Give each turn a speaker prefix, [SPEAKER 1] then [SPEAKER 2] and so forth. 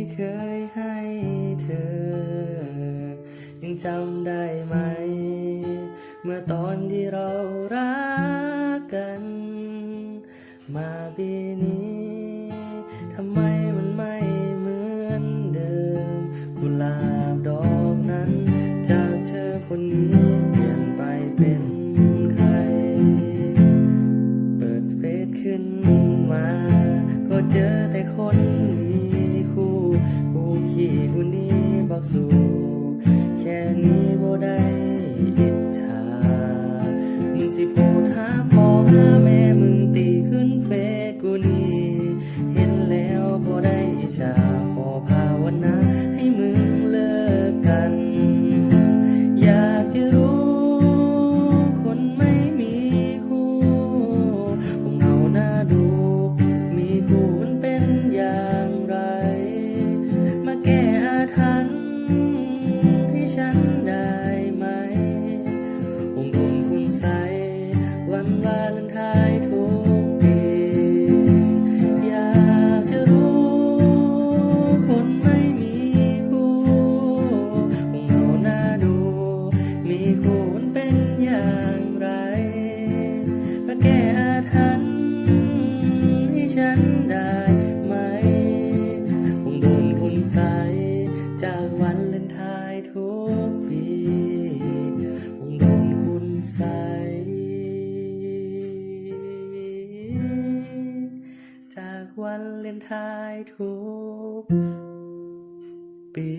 [SPEAKER 1] ที่เคยให้เธอ ยังจำได้ไหม เมื่อตอนที่เรารักกัน มาปีน คนนี้เปลี่ยนไปเป็นใคร เปิดเฟซขึ้นมา ก็เจอแต่คนมีคู่คู่ขี้คู่นี้บอกสู่ วันเลนทายทุกปี